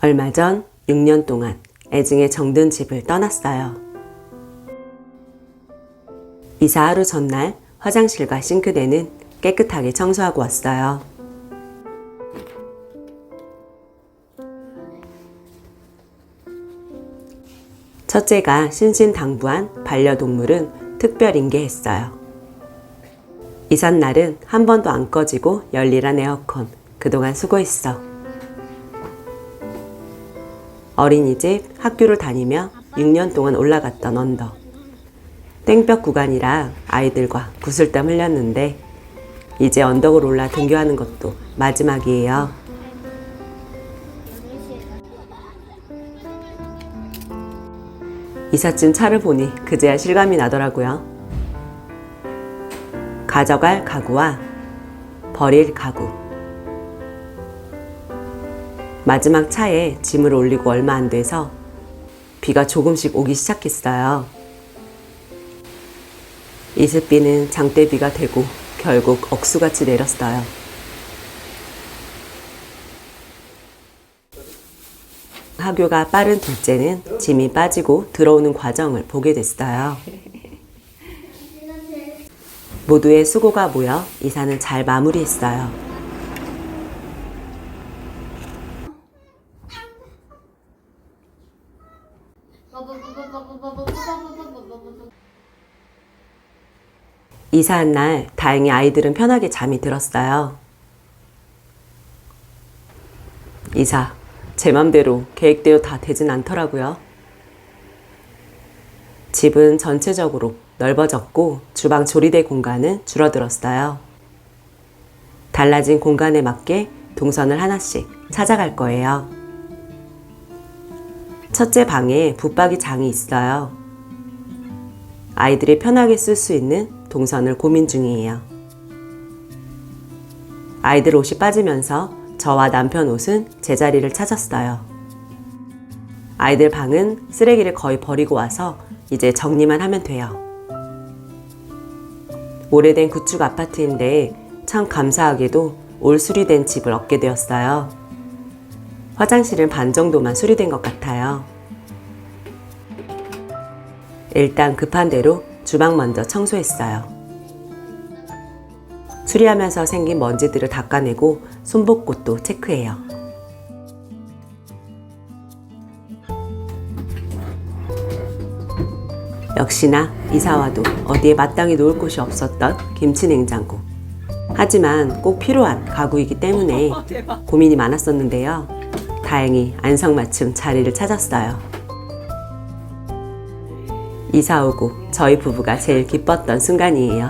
얼마 전 6년 동안 애증에 정든 집을 떠났어요. 이사 하루 전날 화장실과 싱크대는 깨끗하게 청소하고 왔어요. 첫째가 신신당부한 반려동물은 특별 인계했어요. 이삿날은 한 번도 안 꺼지고 열일한 에어컨. 그동안 수고했어. 어린이집, 학교를 다니며 6년 동안 올라갔던 언덕. 땡볕 구간이라 아이들과 구슬땀 흘렸는데 이제 언덕을 올라 등교하는 것도 마지막이에요. 이삿짐 차를 보니 그제야 실감이 나더라고요. 가져갈 가구와 버릴 가구. 마지막 차에 짐을 올리고 얼마 안 돼서 비가 조금씩 오기 시작했어요. 이슬비는 장대비가 되고 결국 억수같이 내렸어요. 하교가 빠른 둘째는 짐이 빠지고 들어오는 과정을 보게 됐어요. 모두의 수고가 모여 이사는 잘 마무리했어요. 이사한 날 다행히 아이들은 편하게 잠이 들었어요. 이사, 제 맘대로 계획대로 다 되진 않더라고요. 집은 전체적으로 넓어졌고 주방 조리대 공간은 줄어들었어요. 달라진 공간에 맞게 동선을 하나씩 찾아갈 거예요. 첫째 방에 붙박이 장이 있어요. 아이들이 편하게 쓸 수 있는 동선을 고민 중이에요. 아이들 옷이 빠지면서 저와 남편 옷은 제자리를 찾았어요. 아이들 방은 쓰레기를 거의 버리고 와서 이제 정리만 하면 돼요. 오래된 구축 아파트인데 참 감사하게도 올 수리된 집을 얻게 되었어요. 화장실은 반 정도만 수리된 것 같아요. 일단 급한 대로 주방 먼저 청소했어요. 수리하면서 생긴 먼지들을 닦아내고 손복꽃도 체크해요. 역시나 이사와도 어디에 마땅히 놓을 곳이 없었던 김치 냉장고. 하지만 꼭 필요한 가구이기 때문에 고민이 많았었는데요. 다행히 안성맞춤 자리를 찾았어요. 이사 오고 저희 부부가 제일 기뻤던 순간이에요.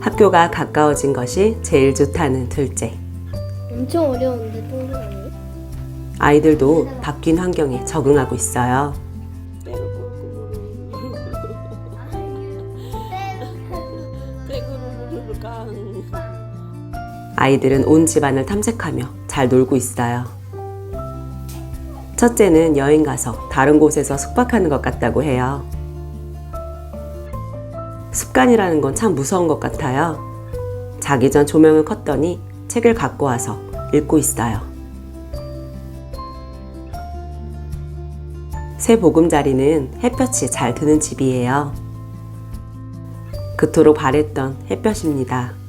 학교가 가까워진 것이 제일 좋다는 둘째. 엄청 어려운데 동그라미? 아이들도 바뀐 환경에 적응하고 있어요. 아이들은 온 집안을 탐색하며 잘 놀고 있어요. 첫째는 여행 가서 다른 곳에서 숙박하는 것 같다고 해요. 습관이라는 건 참 무서운 것 같아요. 자기 전 조명을 껐더니 책을 갖고 와서 읽고 있어요. 새 보금자리는 햇볕이 잘 드는 집이에요. 그토록 바랬던 햇볕입니다.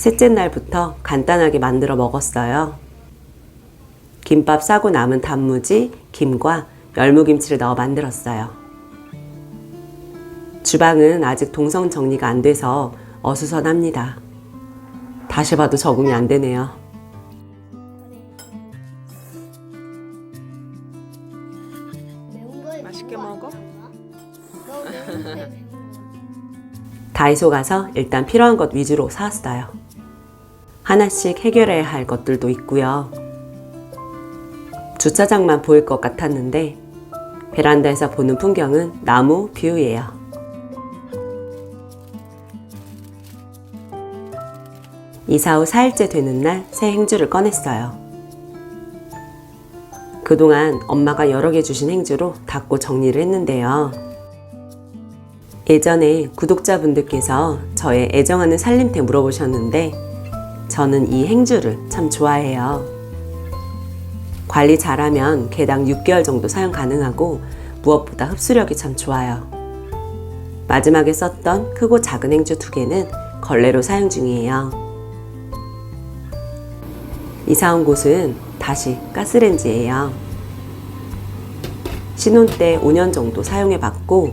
셋째 날부터 간단하게 만들어 먹었어요. 김밥 싸고 남은 단무지, 김과 열무김치를 넣어 만들었어요. 주방은 아직 동선 정리가 안 돼서 어수선합니다. 다시 봐도 적응이 안 되네요. 맛있게 먹어? 다이소 가서 일단 필요한 것 위주로 사왔어요. 하나씩 해결해야 할 것들도 있고요. 주차장만 보일 것 같았는데 베란다에서 보는 풍경은 나무 뷰예요. 이사 후 4일째 되는 날 새 행주를 꺼냈어요. 그동안 엄마가 여러 개 주신 행주로 닦고 정리를 했는데요. 예전에 구독자분들께서 저의 애정하는 살림템 물어보셨는데 저는 이 행주를 참 좋아해요. 관리 잘하면 개당 6개월 정도 사용 가능하고 무엇보다 흡수력이 참 좋아요. 마지막에 썼던 크고 작은 행주 두 개는 걸레로 사용 중이에요. 이사 온 곳은 다시 가스렌지예요. 신혼 때 5년 정도 사용해 봤고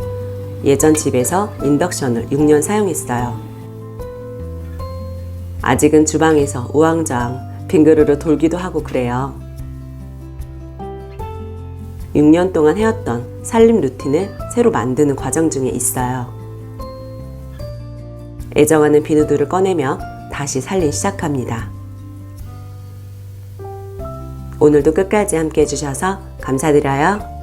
예전 집에서 인덕션을 6년 사용했어요. 아직은 주방에서 우왕좌왕 빙그르르 돌기도 하고 그래요. 6년 동안 해왔던 살림 루틴을 새로 만드는 과정 중에 있어요. 애정하는 비누들을 꺼내며 다시 살림 시작합니다. 오늘도 끝까지 함께 해주셔서 감사드려요.